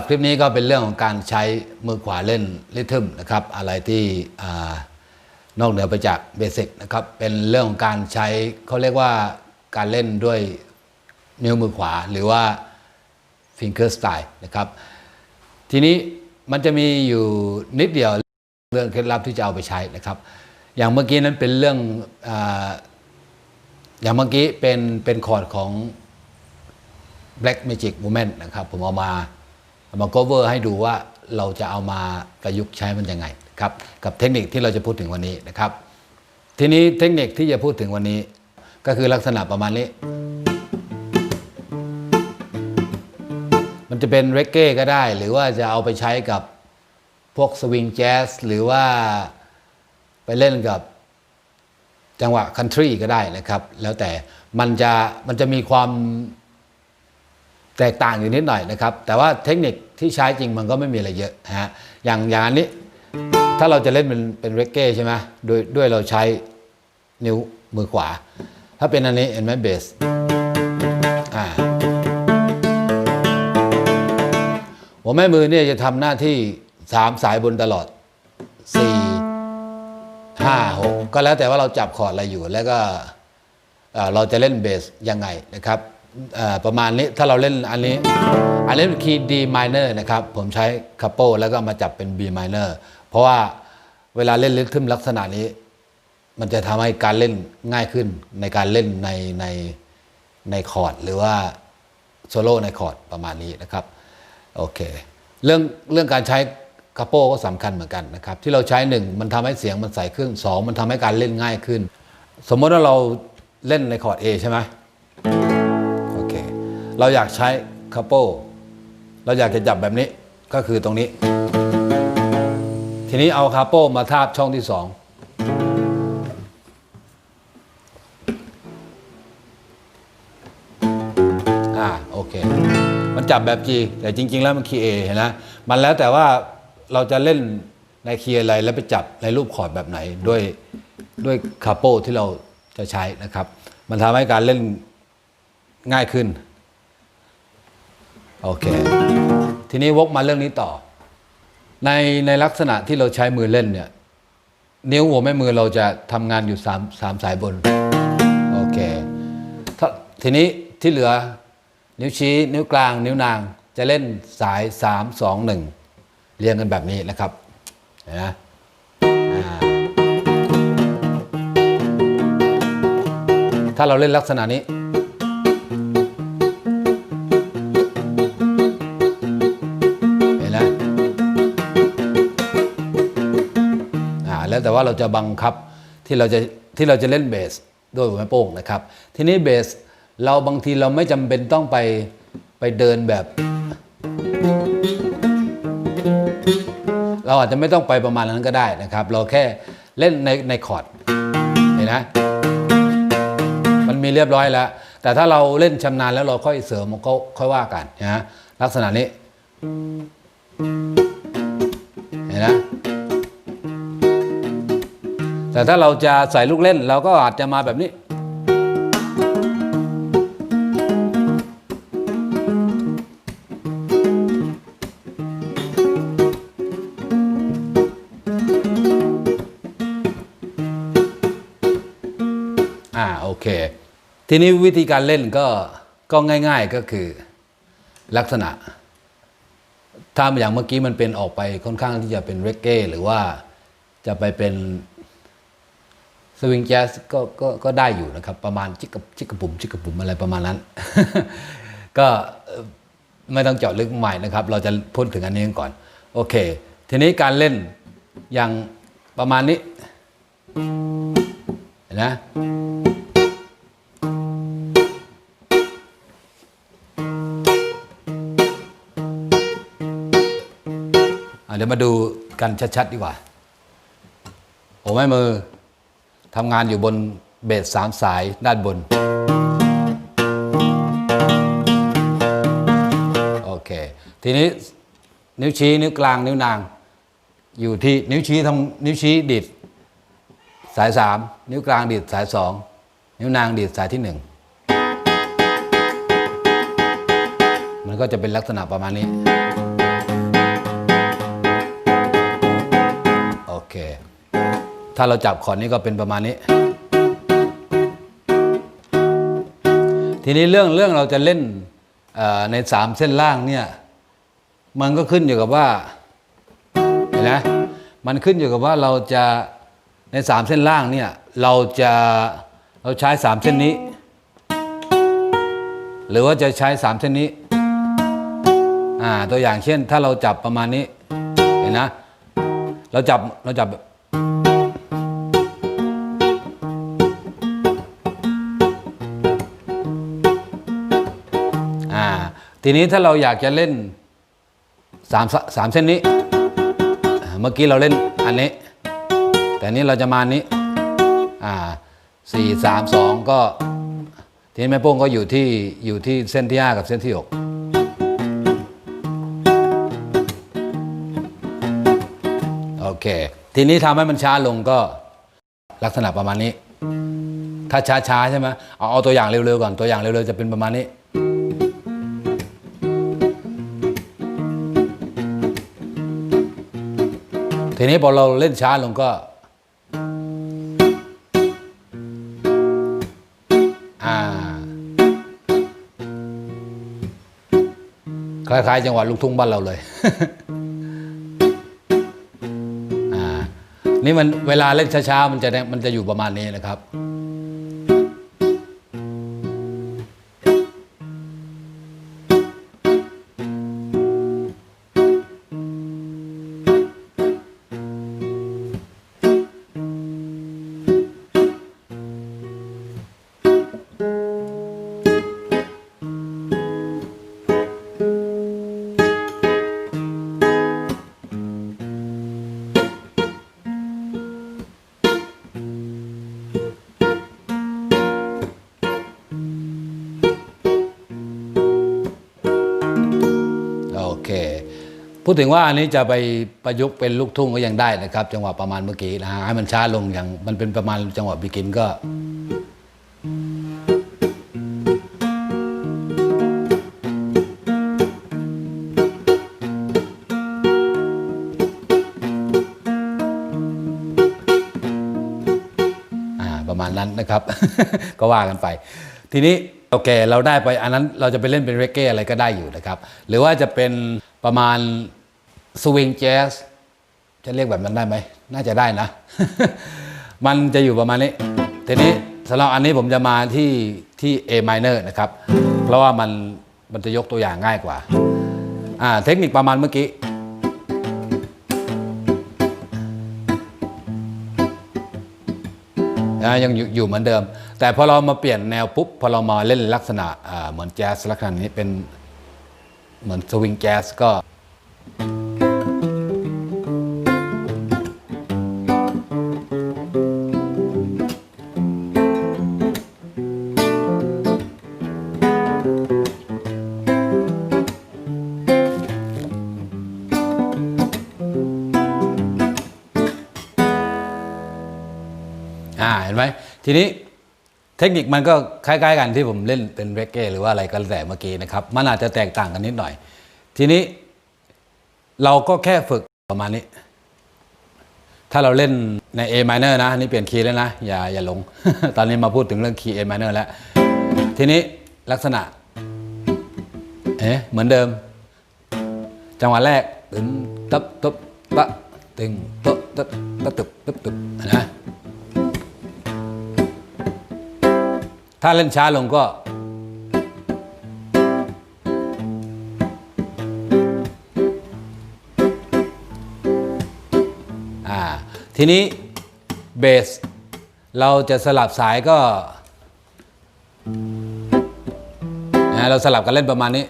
รับคลิปนี้ก็เป็นเรื่องของการใช้มือขวาเล่นริทึมนะครับ อะไรที่นอกเหนือไปจากเบสิกนะครับ เป็นเรื่องของการใช้เขาเรียกว่าการเล่นด้วยนิ้วมือขวาหรือว่า finger style นะครับ ทีนี้มันจะมีอยู่นิดเดียวเรื่องเคล็ดลับที่จะเอาไปใช้นะครับ อย่างเมื่อกี้นั้นเป็นเรื่องออย่างเมื่อกี้เป็นเป็นคอร์ดของ Black Magic Moment นะครับ ผมเอามา มา cover ให้ดูว่าเราจะเอามาประยุกต์ใช้มันยังไงครับกับเทคนิคที่เราจะพูดถึงวันนี้นะครับ ทีนี้เทคนิคที่จะพูดถึงวันนี้ ก็คือลักษณะประมาณนี้ มันจะเป็นเรกเก้ก็ได้ หรือว่าจะเอาไปใช้กับพวกสวิงแจ๊สหรือว่าไปเล่นกับจังหวะคันทรีก็ได้นะครับ แล้วแต่มันจะมันจะมีความ แตกต่างอยู่นิดหน่อยนะครับ แต่ว่าเทคนิคที่ใช้จริงมันก็ไม่มีอะไรเยอะฮะอย่างอย่างอันนี้ ถ้าเราจะเล่นเป็นเป็นเรกเก้ใช่ไหมโดยด้วยเราใช้นิ้วมือขวา ถ้าเป็นอันนี้เห็นไหมเบสอ่าหัวแม่มือเนี่ยจะทำหน้าที่สามสายบนตลอดสี่ห้าหกก็แล้วแต่ว่าเราจับคอร์ดอะไรอยู่แล้วก็เราจะเล่นเบสยังไงนะครับ ประมาณนี้ถ้าเราเล่นอันนี้ อันนี้เป็นคีย์ D minor นะครับ ผมใช้คัพโปแล้วก็มาจับเป็น B minor เพราะว่าเวลาเล่นลิทึมลักษณะนี้ มันจะทำให้การเล่นง่ายขึ้นในการเล่นในในในคอร์ดหรือว่าโซโล่ในคอร์ดประมาณนี้นะครับโอเคเรื่องเรื่องการใช้คาโปก็สำคัญเหมือนกันนะครับ ที่เราใช้หนึ่งมันทำให้เสียงมันใสขึ้นสองมันทำให้การเล่นง่ายขึ้น สมมติว่าเราเล่นในคอร์ด A ใช่ไหม เราอยากใช้คาโป้เราอยากจะจับแบบนี้ก็คือตรงนี้ ทีนี้เอาคาโป้มาทาบช่องที่สองอ่าโอเค มันจับแบบ G แต่จริง ๆ แล้วมันคีย์ A เห็นนะมันแล้วแต่ว่าเราจะเล่นในคีย์อะไรแล้วไปจับในรูปคอร์ดแบบไหนด้วยด้วยคาโปที่เราจะใช้นะครับ มันทำให้การเล่นง่ายขึ้น โอเค ทีนี้วกมาเรื่องนี้ต่อ ในในลักษณะที่เราใช้มือเล่นเนี่ย นิ้วหัวแม่มือเราจะทำงานอยู่สามสามสายบน โอเคถ้าทีนี้ที่เหลือ นิ้วชี้ นิ้วกลาง นิ้วนาง จะเล่นสาย 3 2 1 เรียงกันแบบนี้นะครับนไหมอ่าถ้าเราเล่นลักษณะนี้ แล้วแต่ว่าเราจะบังคับที่เราจะที่เราจะเล่นเบสด้วยหัวแม่โป้งนะครับ ทีนี้เบสเราบางทีเราไม่จำเป็นต้องไปไปเดินแบบ เราอาจจะไม่ต้องไปประมาณนั้นก็ได้นะครับ เราแค่เล่นในในคอร์ดเห็นไหมมันมีเรียบร้อยแล้ว แต่ถ้าเราเล่นชำนาญแล้วเราค่อยเสริมมันก็ค่อยว่ากันนะลักษณะนี้เห็นไหม แต่ถ้าเราจะใส่ลูกเล่นเราก็อาจจะมาแบบนี้ อ่าโอเค ทีนี้วิธีการเล่นก็ก็ง่ายๆก็คือลักษณะ ถ้าอย่างเมื่อกี้มันเป็นออกไปค่อนข้างที่จะเป็นเรกเก้หรือว่าจะไปเป็น สวิงแจ๊สก็ก็ก็ได้อยู่นะครับ ประมาณจิกกับจิกกระปุ่มจิกกระปุ่มอะไรประมาณนั้น ก็ไม่ต้องเจาะลึกใหม่นะครับ เราจะพูดถึงอันนี้กันก่อน โอเค ทีนี้การเล่นอย่างประมาณนี้นะเดี๋ยวมาดูกันชัดๆดีกว่าผมให้มือ ทำงานอยู่บนเบสสามสายด้านบน โอเค ทีนี้นิ้วชี้นิ้วกลางนิ้วนาง อยู่ที่นิ้วชี้ทำนิ้วชี้ดิดสายสามนิ้วกลางดิดสายสองนิ้วนางดิดสายที่หนึ่งมันก็จะเป็นลักษณะประมาณนี้ โอเค ถ้าเราจับคอร์ดนี้ก็เป็นประมาณนี้ ทีนี้เรื่องเรื่องเราจะเล่นในสามเส้นล่างเนี่ยมันก็ขึ้นอยู่กับว่าเห็นไหมมันขึ้นอยู่กับว่าเราจะในสามเส้นล่างเนี่ยเราจะเราใช้สามเส้นนี้ หรือว่าจะใช้สามเส้นนี้อ่าตัวอย่างเช่นถ้าเราจับประมาณนี้เห็นนะ เราจับเราจับ ทีนี้ถ้าเราอยากจะเล่นสามสามเส้นนี้ เมื่อกี้เราเล่นอันนี้ แต่นี้เราจะมาอันนี้อ่าสี่สามสองก็ ทีนี้แม่โป้งก็อยู่ที่อยู่ที่เส้นที่ห้ากับเส้นที่หกโอเค ทีนี้ทำให้มันช้าลงก็ลักษณะประมาณนี้ ถ้าช้าๆใช่ไหมเอาเอาตัวอย่างเร็วๆก่อนตัวอย่างเร็วๆจะเป็นประมาณนี้ ทีนี้พอเราเล่นช้าลงก็อ่าคล้ายๆจังหวัดลูกทุ่งบ้านเราเลยอ่านี่มันเวลาเล่นช้าๆ มันจะมันจะอยู่ประมาณนี้นะครับ เคพูดถึงว่าอันนี้จะไปประยุกต์เป็นลูกทุ่งก็ยังได้นะครับ จังหวะประมาณเมื่อกี้นะฮะให้มันช้าลงอย่างมันเป็นประมาณจังหวะบิกินก็อ่าประมาณนั้นนะครับ ก็ว่ากันไป ทีนี้ โอเค เราได้ไปอันนั้นเราจะไปเล่นเป็นเรเก้อะไรก็ได้อยู่นะครับ หรือว่าจะเป็นประมาณสวิงแจ๊สจะเรียกแบบนั้นได้ไหม น่าจะได้นะ มันจะอยู่ประมาณนี้ ทีนี้สำหรับอันนี้ผมจะมาที่ที่ A minor นะครับ เพราะว่ามันมันจะยกตัวอย่างง่ายกว่า อ่า เทคนิคประมาณเมื่อกี้ ยังอยู่เหมือนเดิม แต่พอเรามาเปลี่ยนแนวปุ๊บพอเรามาเล่นลักษณะเหมือนแจ๊สลักษณะนี้เป็นเหมือนสวิงแจ๊สก็อ่าเห็นไหมทีนี้ เทคนิคมันก็คล้าย ๆ กันที่ผมเล่นเป็นเรเก้หรือว่าอะไรก็แล้วแต่เมื่อกี้นะครับ มันอาจจะแตกต่างกันนิดหน่อย ทีนี้เราก็แค่ฝึกประมาณนี้ ถ้าเราเล่นใน A minor นะ นี่เปลี่ยนคีย์แล้วนะ อย่าอย่าหลง ตอนนี้มาพูดถึงเรื่องคีย์ A minor แล้ว ทีนี้ลักษณะ เอ๊ะเหมือนเดิม จังหวะแรกตึงตับตับตะตึงตะตะตะตึบตึบตึบนะ ถ้าเล่นช้าลงก็อ่าทีนี้เบส เราจะสลับสายก็นะเราสลับกันเล่นประมาณนี้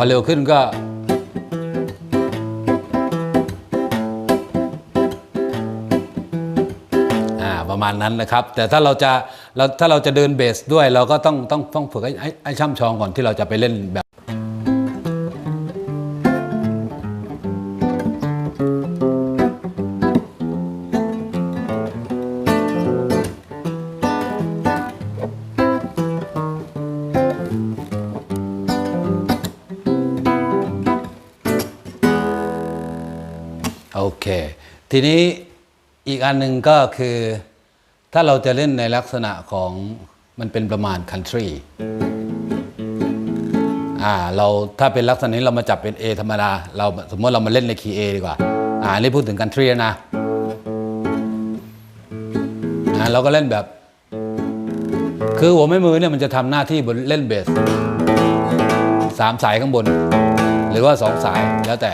อเร็วขึ้นก็อ่าประมาณนั้นนะครับ แต่ถ้าเราจะเราถ้าเราจะเดินเบสด้วยเราก็ต้องต้องต้องฝึกให้ให้ช่ำชองก่อนที่เราจะไปเล่นแบบ ทีนี้อีกอันหนึ่งก็คือ ถ้าเราจะเล่นในลักษณะของมันเป็นประมาณ country อ่าเราถ้าเป็นลักษณะนี้เรามาจับเป็น A ธรรมดา เราสมมติเรามาเล่นในคีย์ A ดีกว่า อ่านี่พูดถึง country นะอ่าเราก็เล่นแบบ คือหัวแม่มือเนี่ยมันจะทำหน้าที่บนเล่นเบสสามสายข้างบน หรือว่าสองสายแล้วแต่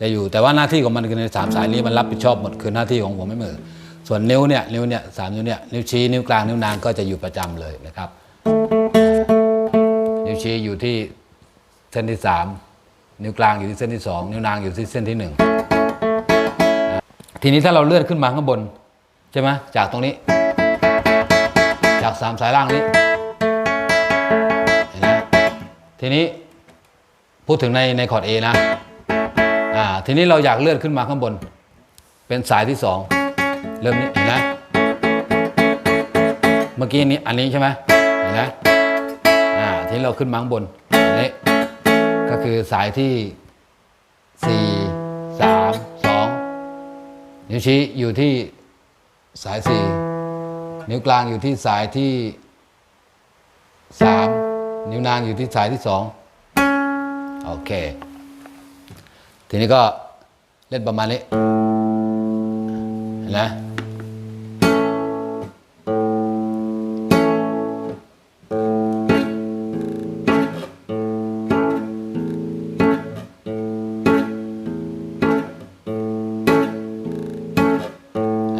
จะอยู่แต่ว่าหน้าที่ของมันคือในสามสายนี้มันรับผิดชอบหมดคือหน้าที่ของหัวแม่มือ ส่วนนิ้วเนี่ยนิ้วเนี่ยสามนิ้วเนี่ยนิ้วชี้นิ้วกลางนิ้วนางก็จะอยู่ประจำเลยนะครับ นิ้วชี้อยู่ที่เส้นที่สามนิ้วกลางอยู่ที่เส้นที่สองนิ้วนางอยู่ที่เส้นที่หนึ่งทีนี้ถ้าเราเลื่อนขึ้นมาข้างบนใช่ไหมจากตรงนี้ จากสามสายล่างนี้ทีนี้พูดถึงในในคอร์ด A นะ ทีนี้เราอยากเลื่อนขึ้นมาข้างบน เป็นสายที่สองเริ่มนี้เห็นไหมเมื่อกี้นี้อันนี้ใช่ไหมเห็นไหมอ่าทีนี้เราขึ้นมาข้างบนอันนี้ก็คือสายที่สี่สามสองนิ้วชี้อยู่ที่สายสี่นิ้วกลางอยู่ที่สายที่สามนิ้วนางอยู่ที่สายที่สองโอเค ทีนี้ก็เล่นประมาณนี้เห็นไหม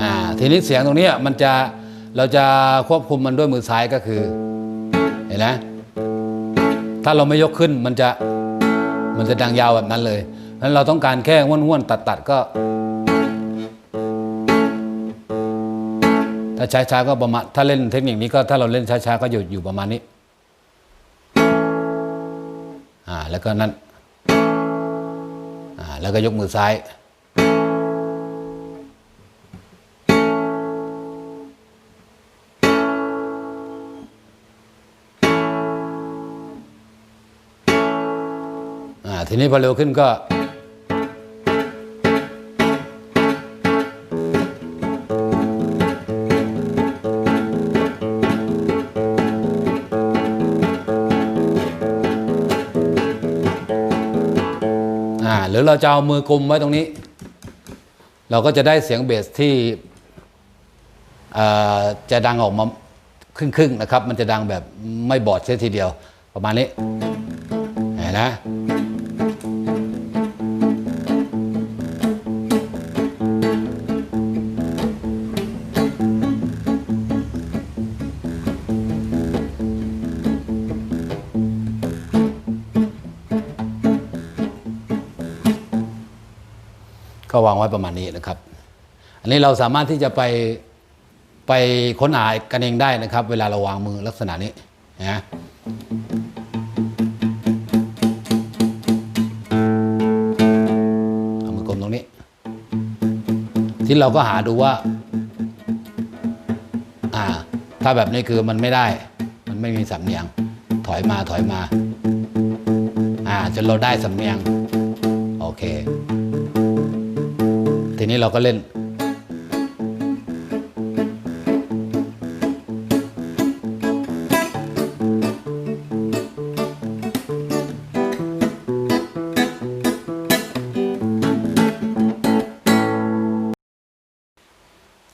อ่าทีนี้เสียงตรงนี้มันจะเราจะควบคุมมันด้วยมือซ้ายก็คือ เห็นไหมถ้าเราไม่ยกขึ้นมันจะมันจะดังยาวแบบนั้นเลย นั้นเราต้องการแค่ห้วนๆตัดๆก็ ถ้าช้าๆก็ประมาณถ้าเล่นเทคนิคนี้ก็ถ้าเราเล่นช้าๆก็อยู่อยู่ประมาณนี้อ่าแล้วก็นั่นอ่าแล้วก็ยกมือซ้ายอ่าทีนี้พอเร็วขึ้นก็ หรือเราจะเอามือกลุมไว้ตรงนี้ เราก็จะได้เสียงเบสที่จะดังออกมาครึ่งๆนะครับ มันจะดังแบบไม่บอดเสียทีเดียว ประมาณนี้เห็นนะ ก็วางไว้ประมาณนี้นะครับ อันนี้เราสามารถที่จะไปไปค้นหากันเองได้นะครับ เวลาเราวางมือลักษณะนี้นะเอามือกลมตรงนี้ ที่เราก็หาดูว่าอ่า ถ้าแบบนี้คือมันไม่ได้ มันไม่มีสำเนียง ถอยมาถอยมา อ่าจนเราได้สำเนียง โอเค นี้เราก็เล่น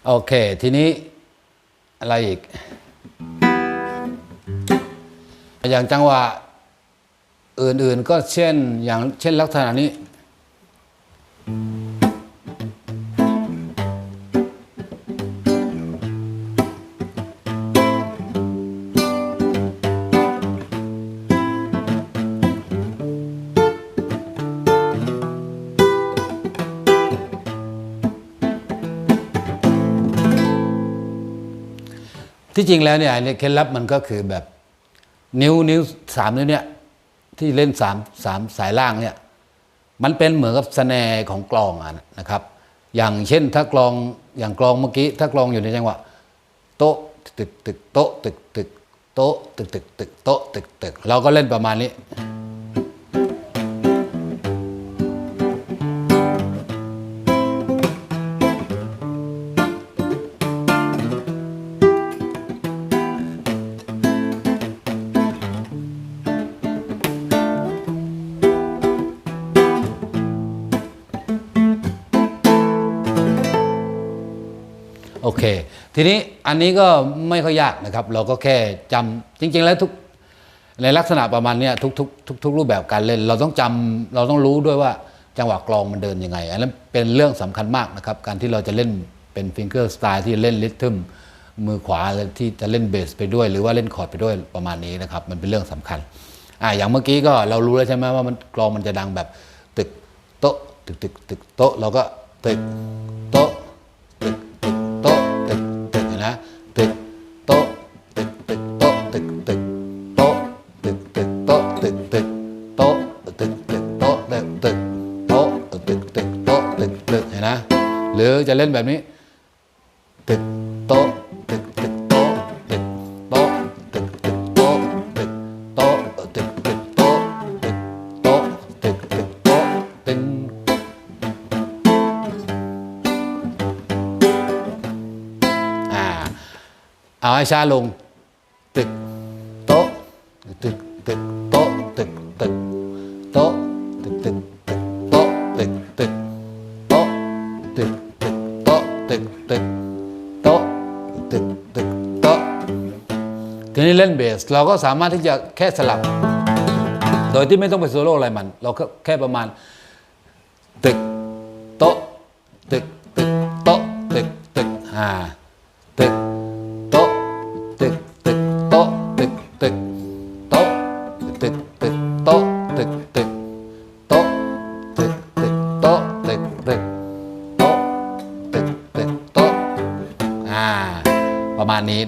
โอเค ทีนี้อะไรอีก อย่างจังหวะอื่นๆก็เช่นอย่างเช่นลักษณะนี้ ที่จริงแล้วเนี่ยเคล็ดลับมันก็คือแบบนิ้วนิ้วสามนิ้วเนี่ยที่เล่นสามสามสายล่างเนี่ยมันเป็นเหมือนกับสแนร์ของกลองอะนะครับ อย่างเช่นถ้ากลองอย่างกลองเมื่อกี้ถ้ากลองอยู่ในจังหวะโต๊ะตึกตึกโต๊ะตึกตึกโต๊ะตึกตึกตึกโต๊ะตึกตึกเราก็เล่นประมาณนี้ โอเค ทีนี้อันนี้ก็ไม่ค่อยยากนะครับ เราก็แค่จำจริง ๆ แล้วทุกในลักษณะประมาณนี้ทุกทุกทุกทุกรูปแบบการเล่น เราต้องจำเราต้องรู้ด้วยว่าจังหวะกลองมันเดินยังไง อันนั้นเป็นเรื่องสำคัญมากนะครับ การที่เราจะเล่นเป็นฟิงเกอร์สไตล์ที่เล่นริทึมมือขวาที่จะเล่นเบสไปด้วย หรือว่าเล่นคอร์ดไปด้วยประมาณนี้นะครับ มันเป็นเรื่องสำคัญอ่าอย่างเมื่อกี้ก็เรารู้แล้วใช่ไหมว่ามันกลองมันจะดังแบบตึกโต๊ะตึกตึกตึกโต๊ะเราก็ตึกโต๊ะตึก อจะเล่นแบบนี้ตึกโต๊ะตึกตึกโต๊ะตึกโต๊ะตึกตึกโต๊ะตึกโต๊ะตึกตึกโต๊ะตึกโต๊ะตึกตึกโต๊ะตึงอ่าเอาให้ช้าลงตึกโต๊ะตึกตึกโต๊ะตึกตึกโต๊ะตึกตึกตึกโต๊ะตึกตึกโต๊ะตึก ตึกตึกตึกโต๊ะตึกตึกโต๊ะทีนี้เล่นเบส เราก็สามารถที่จะแค่สลับ โดยที่ไม่ต้องไปโซโล่อะไรมัน เราก็แค่ประมาณ ตึกโต๊ะตึกตึกโต๊ะตึกตึกอ่า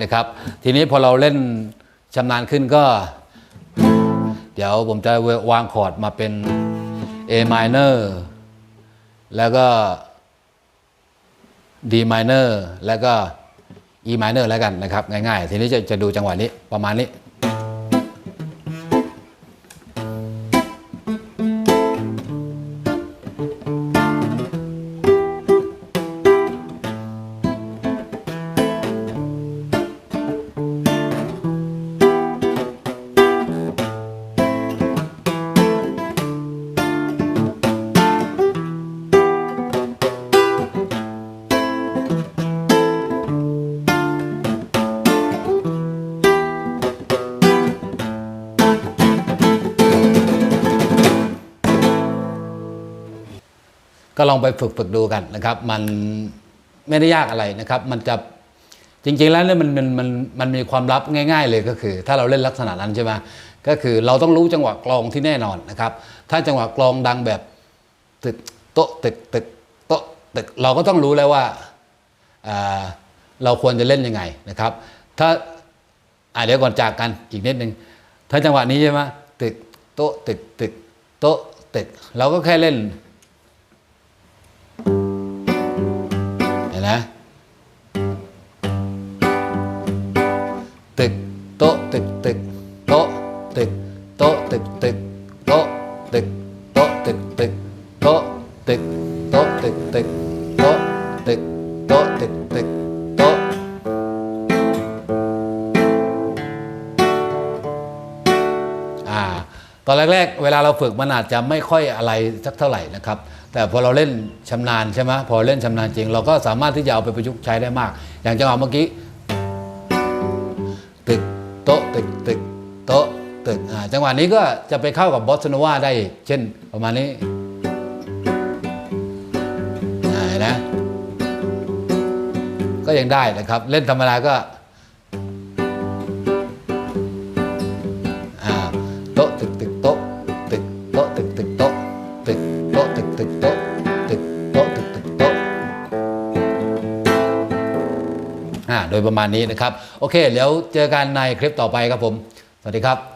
นะครับ ทีนี้พอเราเล่นชำนาญขึ้นก็ เดี๋ยวผมจะวางคอร์ดมาเป็น A minor แล้วก็ D minor แล้วก็ E minor แล้วกันนะครับ ง่ายๆ ทีนี้จะจะดูจังหวะนี้ประมาณนี้ ก็ลองไปฝึกฝึกดูกันนะครับ มันไม่ได้ยากอะไรนะครับ มันจะจริงๆแล้วเนี่ยมันมันมันมันมีความลับง่าย ๆ เลยก็คือ ถ้าเราเล่นลักษณะนั้นใช่ไหมก็คือเราต้องรู้จังหวะกลองที่แน่นอนนะครับ ถ้าจังหวะกลองดังแบบตึกโต๊ะตึกตึกโต๊ะตึกเราก็ต้องรู้แล้วว่าเราควรจะเล่นยังไงนะครับ ถ้าอาเดี๋ยวก่อนจากกันอีกนิดนึงถ้าจังหวะนี้ใช่ไหมตึกโต๊ะตึกตึกโต๊ะตึกเราก็แค่เล่น nè. Tịch tộ tịch tịch tộ tịch tộ tịch tịch tộ tịch tộ tịch tịch tộ tịch tộ tịch tịch tộ tịch tộ tịch tịch. ตอนแรกๆ เวลาเราฝึกมันอาจจะไม่ค่อยอะไรสักเท่าไหร่นะครับ แต่พอเราเล่นชำนาญใช่ไหมพอเล่นชำนาญจริง เราก็สามารถที่จะเอาไปประยุกต์ใช้ได้มาก อย่างจังหวะเมื่อกี้ตึกโต๊ะตึกตึกโต๊ะตึกจังหวะนี้ก็จะไปเข้ากับบอสโนวาได้เช่นประมาณนี้นนะก็ยังได้นะครับ เล่นธรรมดาก็ ดยประมาณนี้นะครับ โอเค เดี๋ยวเจอกันในคลิปต่อไปครับผม สวัสดีครับ